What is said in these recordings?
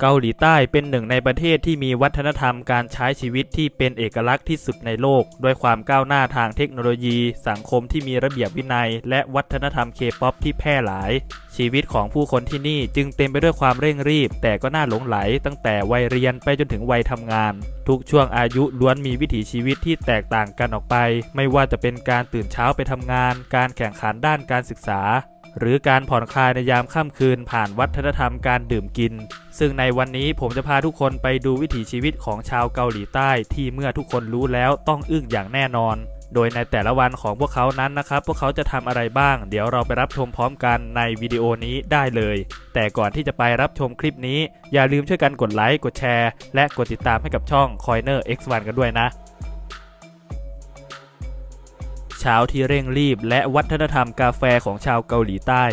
เกาหลีใต้เป็นหนึ่งในประเทศที่มีวัฒนธรรมการใช้ชีวิตที่เป็นเอกลักษณ์ที่สุดในโลก ด้วยความก้าวหน้าทางเทคโนโลยี สังคมที่มีระเบียบวินัย และวัฒนธรรมเคป๊อปที่แพร่หลาย ชีวิตของผู้คนที่นี่จึงเต็มไปด้วยความเร่งรีบ แต่ก็น่าหลงไหล ตั้งแต่วัยเรียนไปจนถึงวัยทำงาน ทุกช่วงอายุล้วนมีวิถีชีวิตที่แตกต่างกันออกไป ไม่ว่าจะเป็นการตื่นเช้าไปทำงาน การแข่งขันด้านการศึกษา หรือการผ่อนคลายในยามค่ำคืนผ่านวัฒนธรรมการดื่มกิน ซึ่งในวันนี้ผมจะพาทุกคนไปดูวิถีชีวิตของชาวเกาหลีใต้ที่เมื่อทุกคนรู้แล้วต้องอึ้งอย่างแน่นอน โดยในแต่ละวันของพวกเขานั้นนะครับ พวกเขาจะทำอะไรบ้าง เดี๋ยวเราไปรับชมพร้อมกันในวิดีโอนี้ได้เลย แต่ก่อนที่จะไปรับชมคลิปนี้ อย่าลืมช่วยกันกดไลค์กดแชร์ และกดติดตามให้กับช่อง Coiner X1 กันด้วยนะ ช้าที่เร่งรีบ และวัฒนธรรมกาแฟของชาวเกาหลีใต้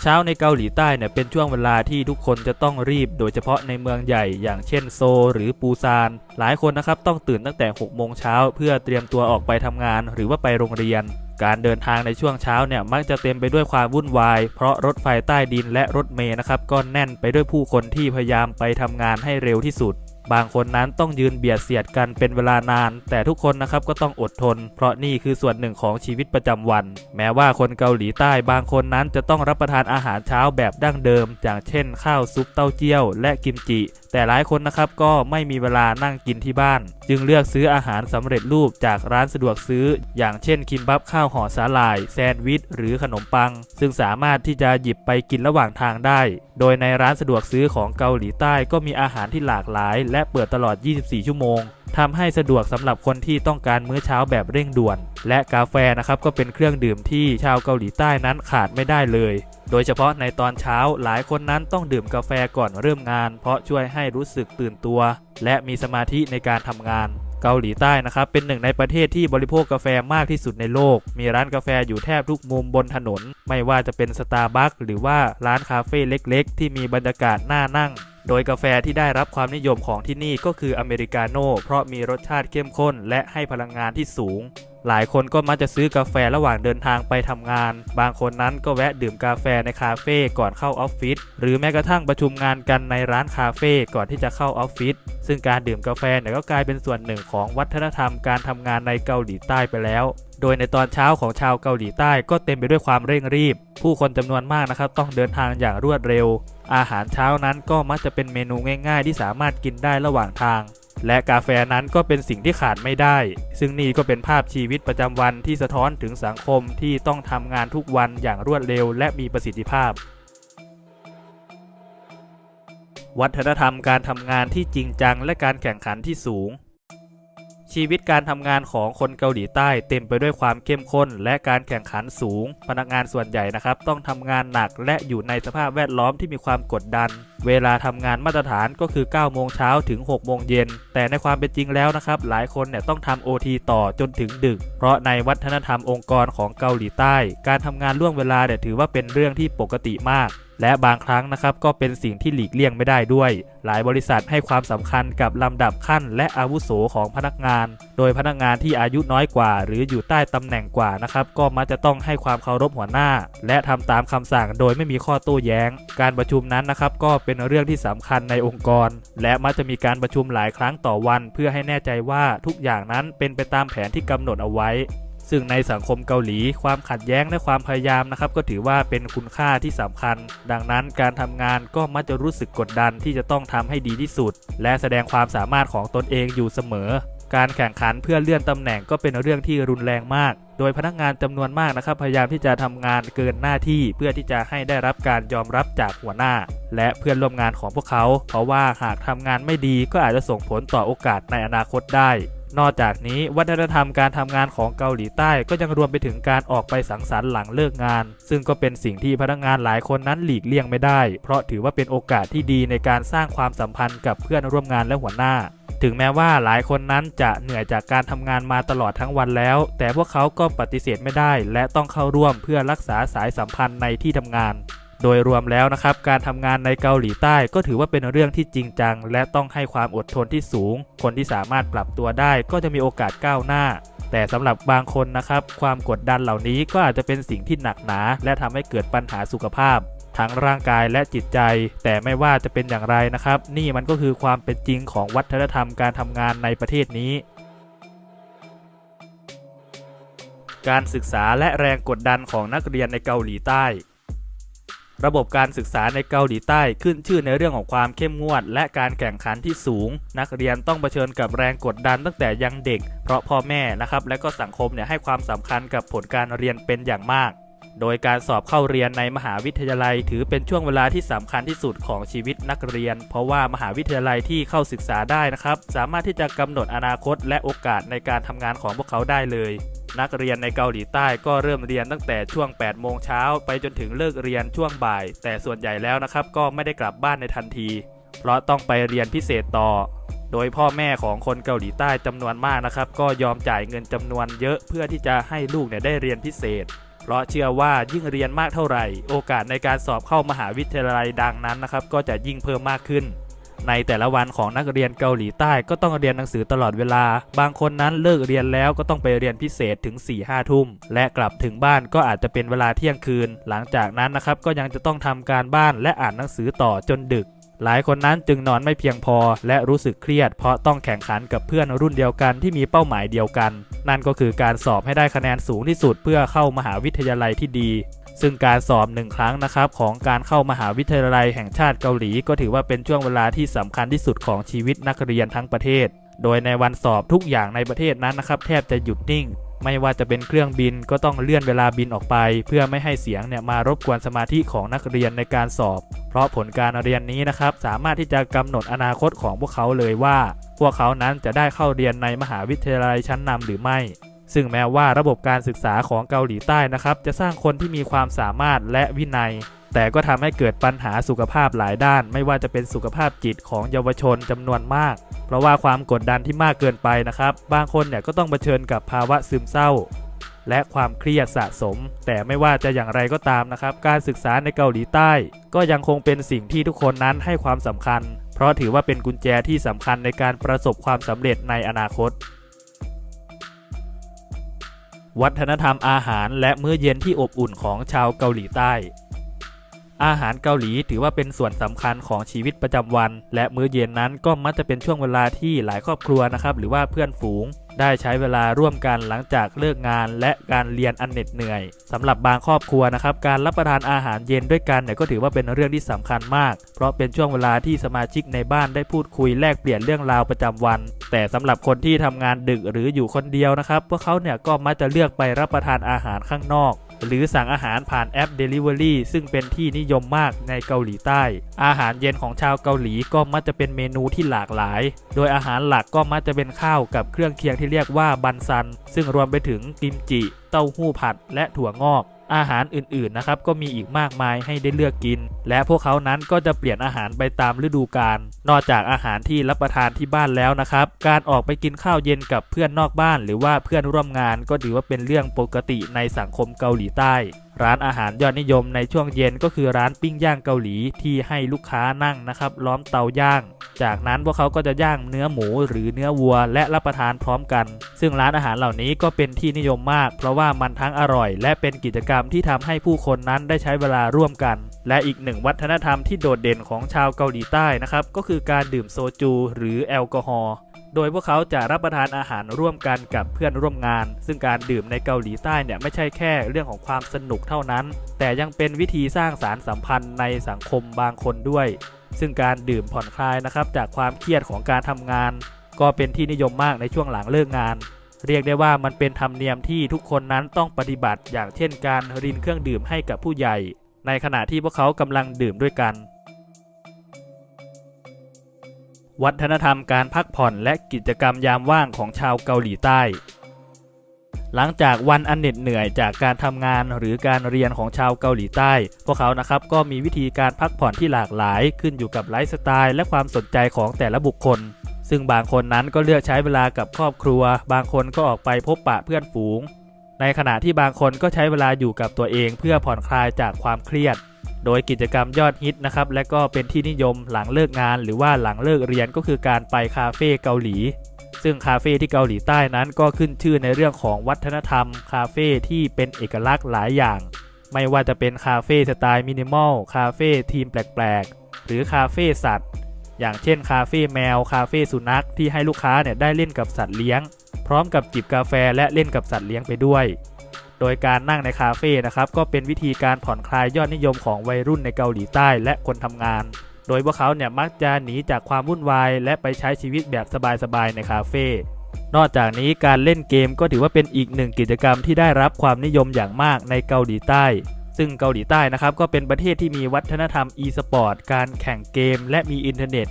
เช้าในเกาหลีใต้เนี่ยเป็นช่วงเวลาที่ทุกคนจะต้องรีบ โดยเฉพาะในเมืองใหญ่ อย่างเช่นโซหรือปูซาน หลายคนนะครับต้องตื่นตั้งแต่6โมงเช้าเพื่อเตรียมตัวออกไปทำงาน หรือว่าไปโรงเรียน การเดินทางในช่วงเช้าเนี่ยมักจะเต็มไปด้วยความวุ่นวาย เพราะรถไฟใต้ดินและรถเมล์นะครับก็แน่นไปด้วยผู้คนที่พยายามไปทำงานให้เร็วที่สุด บางคนนั้นต้องยืนเบียดเสียดกันเป็นเวลานาน แต่ทุกคนนะครับก็ต้องอดทน เพราะนี่คือส่วนหนึ่งของชีวิตประจำวัน แม้ว่าคนเกาหลีใต้บางคนนั้นจะต้องรับประทานอาหารเช้าแบบดั้งเดิม อย่างเช่น ข้าวซุปเต้าเจี้ยว และกิมจิ แต่หลายคนนะครับก็ไม่มีเวลานั่งกินที่บ้าน จึงเลือกซื้ออาหารสำเร็จรูปจากร้านสะดวกซื้อ อย่างเช่นคิมบับข้าวห่อสาหร่าย แซนด์วิชหรือขนมปัง ซึ่งสามารถที่จะหยิบไปกินระหว่างทางได้ โดยในร้านสะดวกซื้อของเกาหลีใต้ก็มีอาหารที่หลากหลายและเปิดตลอด 24 ชั่วโมงทำให้สะดวกสำหรับคนที่ต้องการมื้อเช้าแบบเร่งด่วน และกาแฟนะครับก็เป็นเครื่องดื่มที่ชาวเกาหลีใต้นั้นขาดไม่ได้เลย โดยเฉพาะในตอนเช้าหลายคนนั้นต้องดื่มกาแฟก่อนเริ่มงาน เพราะช่วยให้รู้สึกตื่นตัว และมีสมาธิในการทำงานเกาหลีใต้นะครับเป็นหนึ่งในประเทศที่บริโภคกาแฟมากที่สุดในโลก มีร้านกาแฟอยู่แทบทุกมุมบนถนน ไม่ว่าจะเป็นสตาร์บัคหรือว่าร้านคาเฟ่เล็กๆ ที่มีบรรยากาศน่านั่ง โดยกาแฟที่ได้รับความนิยมของที่นี่ก็คืออเมริกาโน่เพราะมีรสชาติเข้มข้นและให้พลังงานที่สูง หลายคนก็มักจะซื้อกาแฟระหว่างเดินทางไปทำงาน บางคนนั้นก็แวะดื่มกาแฟในคาเฟ่ก่อนเข้าออฟฟิศหรือแม้กระทั่งประชุมงานกันในร้านคาเฟ่ก่อนที่จะเข้าออฟฟิศซึ่งการดื่มกาแฟเนี่ยก็กลายเป็นส่วนหนึ่งของวัฒนธรรมการทำงานในเกาหลีใต้ไปแล้ว โดยในตอนเช้าของชาวเกาหลีใต้ก็เต็มไปด้วยความเร่งรีบ ผู้คนจำนวนมากนะครับต้องเดินทางอย่างรวดเร็ว อาหารเช้านั้นก็มักจะเป็นเมนูง่าย ๆ ที่สามารถกินได้ระหว่างทาง และกาแฟนั้นก็เป็นสิ่งที่ขาดไม่ได้ ซึ่งนี่ก็เป็นภาพชีวิตประจำวันที่สะท้อนถึงสังคมที่ต้องทำงานทุกวันอย่างรวดเร็ว และมีประสิทธิภาพวัฒนธรรมการทำงานที่จริงจังและการแข่งขันที่สูง ชีวิตการทำงานของคนเกาหลีใต้เต็มไปด้วยความเข้มข้น และการแข่งขันสูง พนักงานส่วนใหญ่นะครับ ต้องทำงานหนักและอยู่ในสภาพแวดล้อมที่มีความกดดัน เวลาทำงานมาตรฐานก็คือ 9 โมงเช้าถึง 6 โมงเย็น แต่ในความเป็นจริงแล้วนะครับ หลายคนเนี่ยต้องทำ OT ต่อจนถึงดึก เพราะในวัฒนธรรมองค์กรของเกาหลีใต้ การทำงานล่วงเวลาเนี่ยถือว่าเป็นเรื่องที่ปกติมากและบางครั้งนะครับก็เป็นสิ่งที่หลีกเลี่ยงไม่ได้ด้วย หลายบริษัทให้ความสำคัญกับลำดับขั้น และอาวุโสของพนักงาน โดยพนักงานที่อายุน้อยกว่า หรืออยู่ใต้ตำแหน่งกว่านะครับก็มักจะต้องให้ความเคารพหัวหน้า และทำตามคำสั่งโดยไม่มีข้อโต้แย้ง การประชุมนั้นนะครับก็เป็นเรื่องที่สำคัญในองค์กร และมักจะมีการประชุมหลายครั้งต่อวัน เพื่อให้แน่ใจว่าทุกอย่างนั้นเป็นไปตามแผนที่กำหนดเอาไว้ ซึ่งในสังคมเกาหลี ความขัดแย้งและความพยายามนะครับ ก็ถือว่าเป็นคุณค่าที่สำคัญ ดังนั้นการทำงานก็มักจะรู้สึกกดดันที่จะต้องทำให้ดีที่สุด และแสดงความสามารถของตนเองอยู่เสมอ การแข่งขันเพื่อเลื่อนตำแหน่งก็เป็นเรื่องที่รุนแรงมาก โดยพนักงานจำนวนมากนะครับ พยายามที่จะทำงานเกินหน้าที่เพื่อที่จะให้ได้รับการยอมรับจากหัวหน้า และเพื่อนร่วมงานของพวกเขา เพราะว่าหากทำงานไม่ดีก็อาจจะส่งผลต่อโอกาสในอนาคตได้ นอกจากนี้วัฒนธรรมการทำงานของเกาหลีใต้ก็ยังรวมไปถึงการออกไปสังสรรค์หลังเลิกงาน ซึ่งก็เป็นสิ่งที่พนักงานหลายคนนั้นหลีกเลี่ยงไม่ได้ เพราะถือว่าเป็นโอกาสที่ดีในการสร้างความสัมพันธ์กับเพื่อนร่วมงานและหัวหน้า ถึงแม้ว่าหลายคนนั้นจะเหนื่อยจากการทำงานมาตลอดทั้งวันแล้ว แต่พวกเขาก็ปฏิเสธไม่ได้ และต้องเข้าร่วมเพื่อรักษาสายสัมพันธ์ในที่ทำงาน โดยรวมแล้วนะครับการทำงานในเกาหลีใต้ก็ถือว่าเป็นเรื่องที่จริงจัง และต้องให้ความอดทนที่สูง คนที่สามารถปรับตัวได้ก็จะมีโอกาสก้าวหน้า แต่สำหรับบางคนนะครับความกดดันเหล่านี้ก็อาจจะเป็นสิ่งที่หนักหนา และทำให้เกิดปัญหาสุขภาพทั้งร่างกายและจิตใจ แต่ไม่ว่าจะเป็นอย่างไรนะครับ นี่มันก็คือความเป็นจริงของวัฒนธรรมการทำงานในประเทศนี้ การศึกษาและแรงกดดันของนักเรียนในเกาหลีใต้ ระบบการศึกษาในเกาหลีใต้ขึ้นชื่อในเรื่องของความเข้มงวด และการแข่งขันที่สูง นักเรียนต้องเผชิญกับแรงกดดันตั้งแต่ยังเด็ก เพราะพ่อแม่นะครับและก็สังคมเนี่ยให้ความสำคัญกับผลการเรียนเป็นอย่างมาก โดยการสอบเข้าเรียนในมหาวิทยาลัย ถือเป็นช่วงเวลาที่สำคัญที่สุดของชีวิตนักเรียน เพราะว่ามหาวิทยาลัยที่เข้าศึกษาได้นะครับ สามารถที่จะกำหนดอนาคตและโอกาสในการทำงานของพวกเขาได้เลย นักเรียนในเกาหลีใต้ก็เริ่มเรียนตั้งแต่ช่วง 8 โมงเช้าไปจนถึงเลิกเรียนช่วงบ่าย แต่ส่วนใหญ่แล้วนะครับก็ไม่ได้กลับบ้านในทันที เพราะต้องไปเรียนพิเศษต่อโดยพ่อแม่ของคนเกาหลีใต้จำนวนมากนะครับ ก็ยอมจ่ายเงินจำนวนเยอะเพื่อที่จะให้ลูกเนี่ยได้เรียนพิเศษ เพราะเชื่อว่ายิ่งเรียนมากเท่าไหร่ โอกาสในการสอบเข้ามหาวิทยาลัยดังนั้นนะครับก็จะยิ่งเพิ่มมากขึ้น ในแต่ละวันของนักเรียนเกาหลีใต้ก็ต้องเรียนหนังสือตลอดเวลา บางคนนั้นเลิกเรียนแล้วก็ต้องไปเรียนพิเศษถึง4ี่ห้าทุ่ม และกลับถึงบ้านก็อาจจะเป็นเวลาเที่ยงคืน หลังจากนั้นนะครับก็ยังจะต้องทำการบ้านและอ่านหนังสือต่อจนดึก หลายคนนั้นจึงนอนไม่เพียงพอ และรู้สึกเครียด เพราะต้องแข่งขันกับเพื่อนรุ่นเดียวกันที่มีเป้าหมายเดียวกัน นั่นก็คือการสอบให้ได้คะแนนสูงที่สุดเพื่อเข้ามหาวิทยาลัยที่ดี ซึ่งการสอบหนึ่งครั้งนะครับของการเข้ามหาวิทยาลัยแห่งชาติเกาหลี ก็ถือว่าเป็นช่วงเวลาที่สำคัญที่สุดของชีวิตนักเรียนทั้งประเทศ โดยในวันสอบทุกอย่างในประเทศนั้นนะครับแทบจะหยุดนิ่ง ไม่ว่าจะเป็นเครื่องบินก็ต้องเลื่อนเวลาบินออกไป เพื่อไม่ให้เสียงเนี่ยมารบกวนสมาธิของนักเรียนในการสอบ เพราะผลการเรียนนี้นะครับสามารถที่จะกำหนดอนาคตของพวกเขาเลยว่า พวกเขานั้นจะได้เข้าเรียนในมหาวิทยาลัยชั้นนำหรือไม่ ซึ่งแม้ว่าระบบการศึกษาของเกาหลีใต้นะครับ จะสร้างคนที่มีความสามารถและวินัย แต่ก็ทำให้เกิดปัญหาสุขภาพหลายด้าน ไม่ว่าจะเป็นสุขภาพจิตของเยาวชนจำนวนมาก เพราะว่าความกดดันที่มากเกินไปนะครับ บางคนเนี่ยก็ต้องเผชิญกับภาวะซึมเศร้า และความเครียดสะสม แต่ไม่ว่าจะอย่างไรก็ตามนะครับ การศึกษาในเกาหลีใต้ ก็ยังคงเป็นสิ่งที่ทุกคนนั้นให้ความสำคัญ เพราะถือว่าเป็นกุญแจที่สำคัญในการประสบความสำเร็จในอนาคต วัฒนธรรมอาหารและมื้อเย็นที่อบอุ่นของชาวเกาหลีใต้ อาหารเกาหลีถือว่าเป็นส่วนสำคัญของชีวิตประจำวัน และมื้อเย็นนั้นก็มักจะเป็นช่วงเวลาที่หลายครอบครัวนะครับหรือว่าเพื่อนฝูง ได้ใช้เวลาร่วมกันหลังจากเลิกงาน และการเรียนอันเหน็ดเหนื่อยสำหรับบางครอบครัวนะครับการรับประทานอาหารเย็นด้วยกันเนี่ยก็ถือว่าเป็นเรื่องที่สำคัญมาก เพราะเป็นช่วงเวลาที่สมาชิกในบ้านได้พูดคุยแลกเปลี่ยนเรื่องราวประจำวัน แต่สำหรับคนที่ทำงานดึกหรืออยู่คนเดียวนะครับพวกเขาเนี่ยก็มักจะเลือกไปรับประทานอาหารข้างนอก หรือสั่งอาหารผ่านแอป Delivery ซึ่งเป็นที่นิยมมากในเกาหลีใต้ อาหารเย็นของชาวเกาหลีก็มักจะเป็นเมนูที่หลากหลาย โดยอาหารหลักก็มักจะเป็นข้าวกับเครื่องเคียงที่เรียกว่าบันซัน ซึ่งรวมไปถึงกิมจิ เต้าหู้ผัด และถั่วงอก อาหารอื่นๆนะครับก็มีอีกมากมายให้ได้เลือกกิน และพวกเขานั้นก็จะเปลี่ยนอาหารไปตามฤดูกาลนอกจากอาหารที่รับประทานที่บ้านแล้วนะครับ การออกไปกินข้าวเย็นกับเพื่อนนอกบ้าน หรือว่าเพื่อนร่วมงานก็ถือว่าเป็นเรื่องปกติในสังคมเกาหลีใต้ ร้านอาหารยอดนิยมในช่วงเย็นก็คือร้านปิ้งย่างเกาหลีที่ให้ลูกค้านั่งนะครับ ล้อมเตาย่าง จากนั้นพวกเขาก็จะย่างเนื้อหมูหรือเนื้อวัวและรับประทานพร้อมกัน ซึ่งร้านอาหารเหล่านี้ก็เป็นที่นิยมมาก เพราะว่ามันทั้งอร่อย และเป็นกิจกรรมที่ทำให้ผู้คนนั้นได้ใช้เวลาร่วมกัน และอีกหนึ่งวัฒนธรรมที่โดดเด่นของชาวเกาหลีใต้นะครับก็คือการดื่มโซจู หรือแอลกอฮอล์ โดยพวกเขาจะรับประทานอาหารร่วมกันกับเพื่อนร่วมงาน ซึ่งการดื่มในเกาหลีใต้เนี่ยไม่ใช่แค่เรื่องของความสนุกเท่านั้น แต่ยังเป็นวิธีสร้างสารสัมพันธ์ในสังคมบางคนด้วย ซึ่งการดื่มผ่อนคลายนะครับจากความเครียดของการทำงาน ก็เป็นที่นิยมมากในช่วงหลังเลิกงาน เรียกได้ว่ามันเป็นธรรมเนียมที่ทุกคนนั้นต้องปฏิบัติ อย่างเช่นการรินเครื่องดื่มให้กับผู้ใหญ่ ในขณะที่พวกเขากำลังดื่มด้วยกัน วัฒนธรรมการพักผ่อนและกิจกรรมยามว่างของชาวเกาหลีใต้ หลังจากวันอันเหน็ดเหนื่อยจากการทำงานหรือการเรียนของชาวเกาหลีใต้ พวกเขานะครับก็มีวิธีการพักผ่อนที่หลากหลายขึ้นอยู่กับไลฟ์สไตล์และความสนใจของแต่ละบุคคล ซึ่งบางคนนั้นก็เลือกใช้เวลากับครอบครัว บางคนก็ออกไปพบปะเพื่อนฝูง ในขณะที่บางคนก็ใช้เวลาอยู่กับตัวเองเพื่อผ่อนคลายจากความเครียด โดยกิจกรรมยอดฮิตนะครับและก็เป็นที่นิยมหลังเลิกงาน หรือว่าหลังเลิกเรียนก็คือการไปคาเฟ่เกาหลี ซึ่งคาเฟ่ที่เกาหลีใต้นั้นก็ขึ้นชื่อในเรื่องของวัฒนธรรม คาเฟ่ที่เป็นเอกลักษณ์หลายอย่าง ไม่ว่าจะเป็นคาเฟ่สไตล์มินิมอลคาเฟ่ทีมแปลกๆ หรือคาเฟ่สัตว์ อย่างเช่นคาเฟ่แมว คาเฟ่สุนัขที่ให้ลูกค้าเนี่ยได้เล่นกับสัตว์เลี้ยง พร้อมกับจิบกาแฟและเล่นกับสัตว์เลี้ยงไปด้วย โดยการนั่งในคาเฟ่นะครับก็เป็นวิธีการผ่อนคลายยอดนิยมของวัยรุ่นในเกาหลีใต้และคนทำงาน โดยพวกเขาเนี่ยมักจะหนีจากความวุ่นวาย และไปใช้ชีวิตแบบสบายๆในคาเฟ่นอกจากนี้การเล่นเกมก็ถือว่าเป็นอีกหนึ่งกิจกรรมที่ได้รับความนิยมอย่างมากในเกาหลีใต้ ซึ่งเกาหลีใต้นะครับก็เป็นประเทศที่มีวัฒนธรรม e-sport การแข่งเกม และมีอินเทอร์เน็ต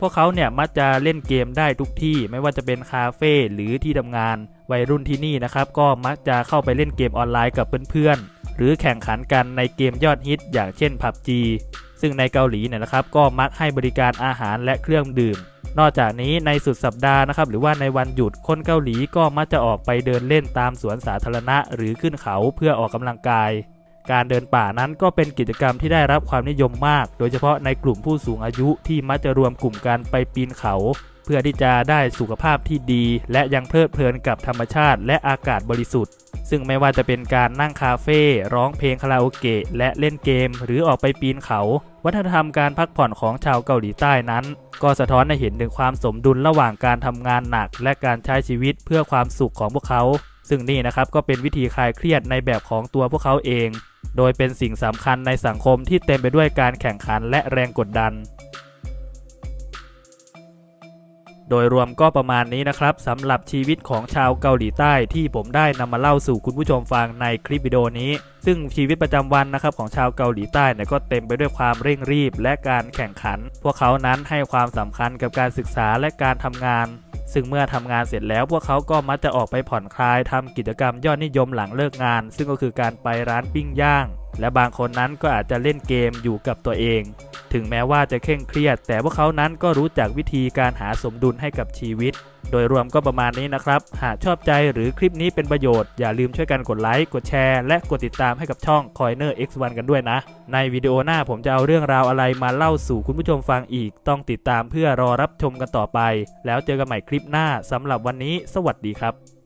พวกเขาเนี่ยมักจะเล่นเกมได้ทุกที่ไม่ว่าจะเป็นคาเฟ่หรือที่ทำงาน วัยรุ่นที่นี่นะครับก็มักจะเข้าไปเล่นเกมออนไลน์กับเพื่อนๆ หรือแข่งขันกันในเกมยอดฮิต อย่างเช่น PUBG ซึ่งในเกาหลีเนี่ยนะครับก็มักให้บริการอาหารและเครื่องดื่ม นอกจากนี้ในสุดสัปดาห์นะครับหรือว่าในวันหยุดคนเกาหลีก็มักจะออกไปเดินเล่นตามสวนสาธารณะ หรือขึ้นเขาเพื่อออกกำลังกาย การเดินป่านั้นก็เป็นกิจกรรมที่ได้รับความนิยมมาก โดยเฉพาะในกลุ่มผู้สูงอายุที่มักจะรวมกลุ่มกันไปปีนเขา เพื่อที่จะได้สุขภาพที่ดี และยังเพลิดเพลินกับธรรมชาติและอากาศบริสุทธิ์ ซึ่งไม่ว่าจะเป็นการนั่งคาเฟ่ร้องเพลงคาราโอเกะและเล่นเกม หรือออกไปปีนเขา วัฒนธรรมการพักผ่อนของชาวเกาหลีใต้นั้น ก็สะท้อนให้เห็นถึงความสมดุลระหว่างการทำงานหนัก และการใช้ชีวิตเพื่อความสุขของพวกเขา ซึ่งนี่นะครับก็เป็นวิธีคลายเครียดในแบบของตัวพวกเขาเอง โดยเป็นสิ่งสำคัญในสังคมที่เต็มไปด้วยการแข่งขันและแรงกดดัน โดยรวมก็ประมาณนี้นะครับสำหรับชีวิตของชาวเกาหลีใต้ที่ผมได้นำมาเล่าสู่คุณผู้ชมฟังในคลิปวิดีโอนี้ ซึ่งชีวิตประจำวันนะครับของชาวเกาหลีใต้เนี่ยก็เต็มไปด้วยความเร่งรีบและการแข่งขัน พวกเขานั้นให้ความสำคัญกับการศึกษาและการทำงาน ซึ่งเมื่อทำงานเสร็จแล้วพวกเขาก็มักจะออกไปผ่อนคลายทำกิจกรรมยอดนิยมหลังเลิกงาน ซึ่งก็คือการไปร้านปิ้งย่าง และบางคนนั้นก็อาจจะเล่นเกมอยู่กับตัวเอง ถึงแม้ว่าจะเคร่งเครียด แต่พวกเขานั้นก็รู้จักวิธีการหาสมดุลให้กับชีวิต โดยรวมก็ประมาณนี้นะครับ หากชอบใจหรือคลิปนี้เป็นประโยชน์ อย่าลืมช่วยกันกดไลค์ กดแชร์ และกดติดตามให้กับช่อง Coiner X1 กันด้วยนะ ในวิดีโอหน้าผมจะเอาเรื่องราวอะไรมาเล่าสู่คุณผู้ชมฟังอีก ต้องติดตามเพื่อรอรับชมกันต่อไป แล้วเจอกันใหม่คลิปหน้าสำหรับวันนี้ สวัสดีครับ